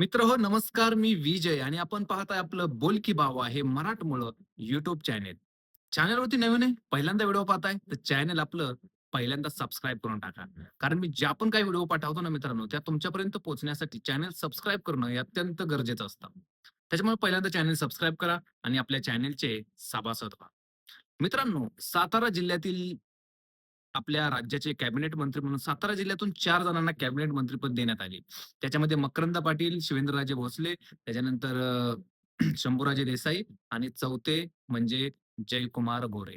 मित्र हो नमस्कार मी विजय आणि आपण पाहताय आपलं बोल की बावा हे मराठमोळं युट्यूब चॅनेल चॅनलवरती नवीन आहे पहिल्यांदा व्हिडिओ पाहताय तर चॅनेल आपलं पहिल्यांदा सबस्क्राईब करून टाका. कारण मी ज्या पण काही व्हिडिओ पाठवतो ना मित्रांनो त्या तुमच्यापर्यंत पोहोचण्यासाठी चॅनेल सबस्क्राईब करणं हे अत्यंत गरजेचं असतं. त्याच्यामुळे पहिल्यांदा चॅनेल सबस्क्राईब करा आणि आपल्या चॅनेलचे सभासद व्हा. मित्रांनो सातारा जिल्ह्यातील आपल्या राज्याचे कॅबिनेट मंत्री म्हणून सातारा जिल्ह्यातून चार जणांना कॅबिनेट मंत्रीपद देण्यात आले. त्याच्यामध्ये मकरंद पाटील शिवेंद्रराजे भोसले त्याच्यानंतर शंभूराजे देसाई आणि चौथे म्हणजे जयकुमार गोरे.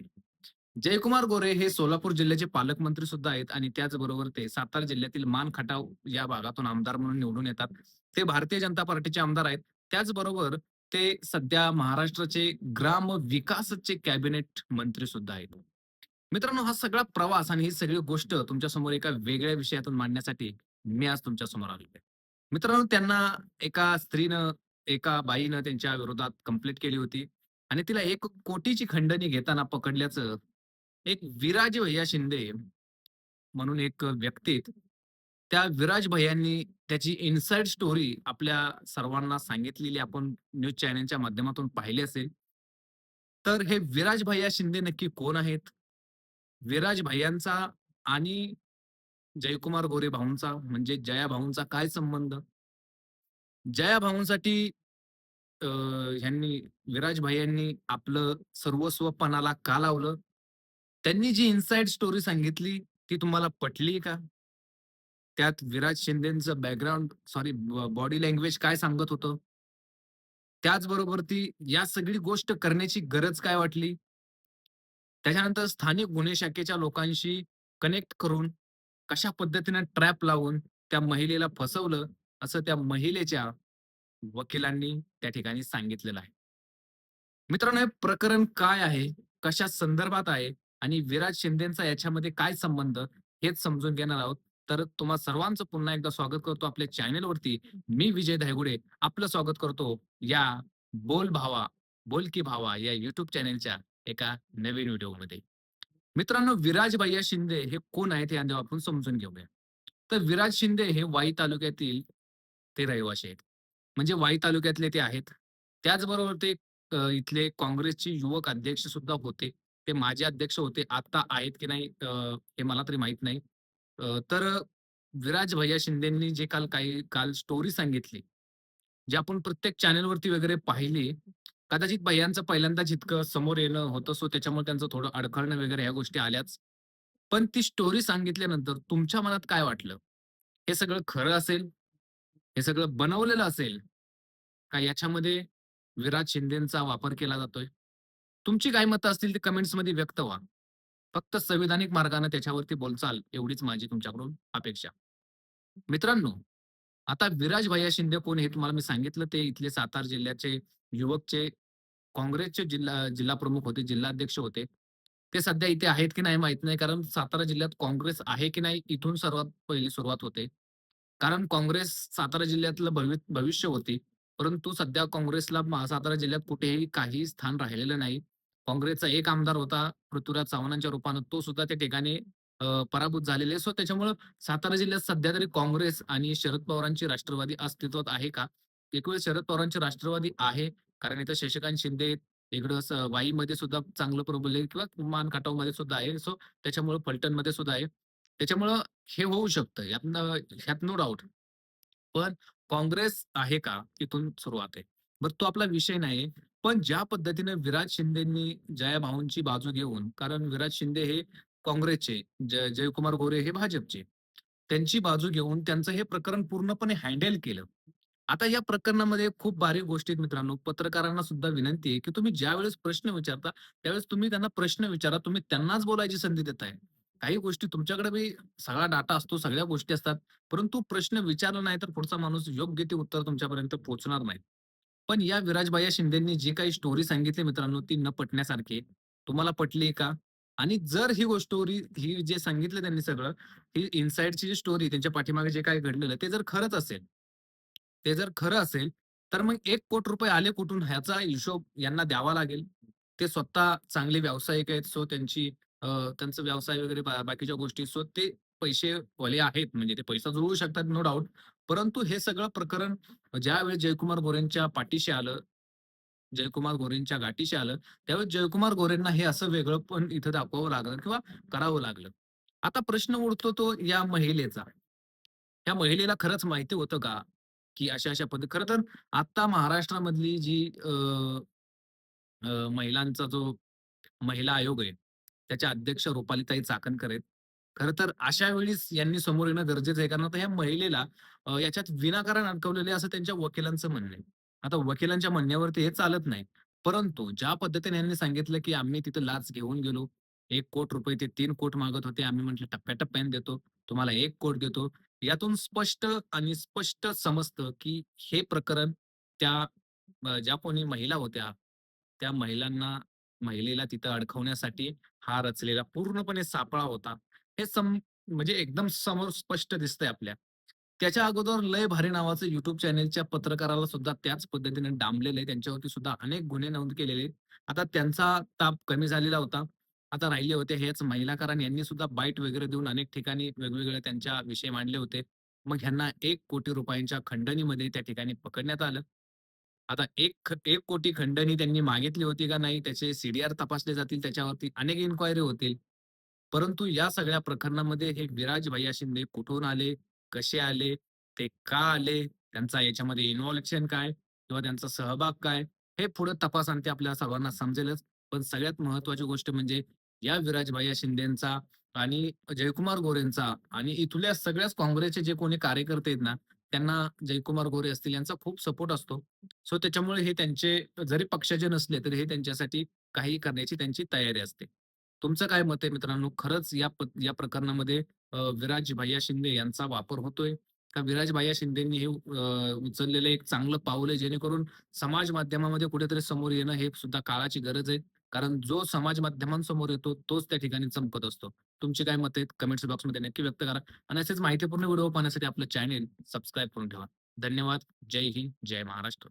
जयकुमार गोरे हे सोलापूर जिल्ह्याचे पालकमंत्री सुद्धा आहेत आणि त्याचबरोबर ते सातारा जिल्ह्यातील मान खटाव या भागातून आमदार म्हणून निवडून येतात. ते भारतीय जनता पार्टीचे आमदार आहेत. त्याचबरोबर ते सध्या महाराष्ट्राचे ग्राम विकासचे कॅबिनेट मंत्री सुद्धा आहेत. मित्रांनो हा सगळा प्रवास आणि ही सगळी गोष्ट तुमच्यासमोर एका वेगळ्या विषयातून मांडण्यासाठी मी आज तुमच्यासमोर आलेलो आहे मित्रांनो त्यांना एका स्त्रीनं एका बाईनं त्यांच्या विरोधात कंप्लेंट केली होती आणि तिला एक कोटीची खंडणी घेताना पकडल्याचं एक विराज भैया शिंदे म्हणून एक व्यक्ती त्या विराज भैयांनी त्याची इनसाइड स्टोरी आपल्या सर्वांना सांगितलेली आपण न्यूज चॅनलच्या माध्यमातून पाहिली असेल. तर हे विराज भैया शिंदे नक्की कोण आहेत? विराज भैयांचा आणि जयकुमार गोरे भाऊंचा म्हणजे जया भाऊंचा काय संबंध? जया भाऊंसाठी ह्यांनी विराज भाई आपलं सर्वस्व पणाला का लावलं? त्यांनी जी इनसाइड स्टोरी सांगितली ती तुम्हाला पटली का? त्यात विराज शिंदेचं बॅकग्राऊंड सॉरी बॉडी लँग्वेज काय सांगत होतं? त्याचबरोबर ती या सगळी गोष्ट करण्याची गरज काय वाटली? त्याच्यानंतर स्थानिक गुन्हे शाखेच्या लोकांशी कनेक्ट करून कशा पद्धतीने ट्रॅप लावून त्या महिलेला फसवलं असं त्या महिलेच्या वकिलांनी त्या ठिकाणी सांगितलेलं आहे. मित्रांनो हे प्रकरण काय आहे? कशा संदर्भात आहे? आणि विराज शिंदेचा याच्यामध्ये काय संबंध? हेच समजून घेणार आहोत. तर तुम्हा सर्वांचं पुन्हा एकदा स्वागत करतो आपल्या चॅनेलवरती मी विजय धायगुडे आपलं स्वागत करतो या बोल भावा बोल की भावा या युट्यूब चॅनेलच्या एका नवीन व्हिडिओमध्ये. मित्रांनो विराज भैया शिंदे हे कोण आहेत हे आधी आपण समजून घेऊया. तर विराज शिंदे हे वाई तालुक्यातील ते रहिवासी आहेत. म्हणजे वाई तालुक्यातले ते आहेत. त्याचबरोबर ते इथले काँग्रेसचे युवक अध्यक्ष सुद्धा होते. ते माजी अध्यक्ष होते. आता आहेत की नाही हे मला तरी माहीत नाही. तर विराज भैया शिंदेनी जे काल काही काल स्टोरी सांगितली जे आपण प्रत्येक चॅनेलवरती वगैरे पाहिली कदाचित भैयांचं पहिल्यांदाच इतकं समोर येणं होतं सो त्याच्यामुळे त्यांचं थोडं अडखळणं वगैरे ह्या गोष्टी आल्याच. पण ती स्टोरी सांगितल्यानंतर तुमच्या मनात काय वाटलं? हे सगळं खरं असेल? हे सगळं बनवलेलं असेल? का याच्यामध्ये विराज शिंदेचा वापर केला जातोय? तुमची काय मतं असतील ती कमेंट्समध्ये व्यक्त व्हा. फक्त संविधानिक मार्गाने त्याच्यावरती बोलचाल एवढीच माझी तुमच्याकडून अपेक्षा. मित्रांनो आता विराज भैया शिंदे कोण हे तुम्हाला मी सांगितलं ते इथले सातारा जिल्ह्याचे युवकचे काँग्रेसचे जिल्हा जिल्हा प्रमुख होते जिल्हाध्यक्ष होते. ते सध्या इथे आहेत की नाही माहीत नाही कारण सातारा जिल्ह्यात काँग्रेस आहे की नाही इथून सर्वात पहिली सुरुवात होते. कारण काँग्रेस सातारा जिल्ह्यातलं भवि भविष्य होती परंतु सध्या काँग्रेसला सातारा जिल्ह्यात कुठेही काही स्थान राहिलेलं नाही. काँग्रेसचा एक आमदार होता पृथ्वीराज चव्हाणांच्या रूपानं तो सुद्धा त्या ठिकाणी पराभूत झालेले. सो त्याच्यामुळं सातारा जिल्ह्यात सध्या तरी काँग्रेस आणि शरद पवारांची राष्ट्रवादी अस्तित्वात आहे का? एक वेळ शरद पवारांची राष्ट्रवादी आहे कारण इथं शशिकांत शिंदे इकडं वाईमध्ये सुद्धा चांगलं प्रबल आहे किंवा मानमध्ये सुद्धा आहे. सो त्याच्यामुळं फलटणमध्ये सुद्धा आहे. त्याच्यामुळं हे होऊ शकतं. यातनं ह्यात नो डाऊट पण काँग्रेस आहे का? तिथून सुरुवात आहे. बरं तो आपला विषय नाही पण ज्या पद्धतीने विराज शिंदेनी जया भाऊंची बाजू घेऊन कारण विराज शिंदे हे काँग्रेसचे जय जयकुमार गोरे हे भाजपचे. त्यांची बाजू घेऊन त्यांचं हे प्रकरण पूर्णपणे हँडल केलं. आता या प्रकरणामध्ये खूप बारीक गोष्टी आहेत मित्रांनो. पत्रकारांना सुद्धा विनंती आहे की तुम्ही ज्या वेळेस प्रश्न विचारता त्यावेळेस तुम्ही त्यांना प्रश्न विचारा. तुम्ही त्यांनाच बोलायची संधी देताय काही गोष्टी तुमच्याकडे बी सगळा डाटा असतो सगळ्या गोष्टी असतात. परंतु प्रश्न विचारला नाही तर पुढचा माणूस योग्य ते उत्तर तुमच्यापर्यंत पोहोचणार नाही. पण या विराजबाया शिंदेनी जी काही स्टोरी सांगितली मित्रांनो ती न पटण्यासारखी तुम्हाला पटली का? आणि जर ही गोष्ट स्टोरी ही जे सांगितलं त्यांनी सगळं ही इनसाइडची जी स्टोरी त्यांच्या पाठीमागे जे काय घडलेलं ते जर खरंच असेल ते जर खरं असेल तर मग एक कोटी रुपये आले कुठून ह्याचा हिशोब यांना द्यावा लागेल ते स्वतः चांगले व्यावसायिक आहेत सो त्यांची त्यांचं त्यांचा व्यवसाय वगैरे बाकीच्या गोष्टी सो ते पैसे वाले आहेत म्हणजे ते पैसा जुळवू शकतात नो डाऊट परंतु हे सगळं प्रकरण ज्यावेळेस जयकुमार गोरेंच्या पाठीशी आलं, जयकुमार गोरेंच्या गाठीशी आलं, त्यावेळेस जयकुमार गोरेंना हे असं वेगळं पण इथं दाखवावं लागलं किंवा करावं लागलं. आता प्रश्न उडतो तो या महिलेचा. या महिलेला खरंच माहिती होतं का, की अशा-अशा पद्धती खर तर आता महाराष्ट्रामधली जी महिलांचा जो महिला आयोग आहे, त्याच्या अध्यक्ष रुपालीताई चाकणकर आहेत. खर तर अशा वेळीस यांनी समोर येणं गरजेचं आहे. कारण आता ह्या महिलेला याच्यात विनाकारण अडकवलेले असं त्यांच्या वकिलांचं म्हणणं आहे. आता वकिलांच्या म्हणण्यावरती हे चालत नाही. परंतु ज्या पद्धतीने यांनी सांगितलं, की आम्ही तिथं लाच घेऊन गेलो. एक कोट रुपये ते तीन कोट मागत होते. आम्ही म्हटलं टप्प्या देतो. तुम्हाला एक कोट देतो. यातून स्पष्ट आणि स्पष्ट समजतं, की हे प्रकरण त्या ज्या कोणी महिला होत्या, त्या महिलांना महिलेला तिथं अडकवण्यासाठी हा रचलेला पूर्णपणे सापळा होता. हे सम म्हणजे एकदम समोर स्पष्ट दिसतंय आपल्या. त्याच्या अगोदर लय भारी नावाचं युट्यूब चॅनेलच्या पत्रकाराला सुद्धा त्याच पद्धतीने डांबलेलं आहे. त्यांच्यावरती सुद्धा अनेक गुन्हे नोंद केलेले आहेत. आता त्यांचा ताप कमी झालेला होता. आता राहिले होते हेच महिलाकरण यांनी सुद्धा बाईट वगैरे देऊन अनेक ठिकाणी वेगवेगळे त्यांच्या विषय मांडले होते. मग ह्यांना एक कोटी रुपयांच्या खंडणीमध्ये त्या ठिकाणी पकडण्यात आलं. आता 1 1 कोटी खंडणी त्यांनी मागितली होती का नाही त्याचे सीडीआर तपासले जातील. त्याच्यावरती अनेक इन्क्वायरी होतील. परंतु या सगळ्या प्रकरणामध्ये हे विराज भैया शिंदे कुठून आले, कसे आले, ते का आले, त्यांचा याच्यामध्ये इन्व्हॉल्युशन काय किंवा त्यांचा सहभाग काय, हे पुढे तपासांती आपल्या सर्वांना समजेलच. पण सगळ्यात महत्वाची गोष्ट म्हणजे या विराज भैय्या शिंदेचा आणि जयकुमार गोरेंचा आणि इथल्या सगळ्याच काँग्रेसचे जे कोणी कार्यकर्ते आहेत ना, त्यांना जयकुमार गोरे असतील यांचा खूप सपोर्ट असतो. सो त्याच्यामुळे हे त्यांचे जरी पक्षाचे नसले तरी हे त्यांच्यासाठी काही करण्याची त्यांची तयारी असते. तुमचं काय मत आहे मित्रांनो? खरंच या प या प्रकरणामध्ये विराज भैय्या शिंदे यांचा वापर होतोय का विराज भैय्या शिंदेंनी हे उचललेलं एक चांगलं पाऊल आहे जेणेकरून समाज माध्यमामध्ये कुठेतरी समोर येणं हे सुद्धा काळाची गरज आहे. कारण जो समाज माध्यमांसमोर येतो तोच त्या ठिकाणी चमकत असतो. तुमची काय मत आहेत? कमेंट्स बॉक्समध्ये नक्की व्यक्त करा आणि असेच माहितीपूर्ण व्हिडिओ पाहण्यासाठी आपलं चॅनेल सबस्क्राईब करून ठेवा. धन्यवाद. जय हिंद. जय महाराष्ट्र.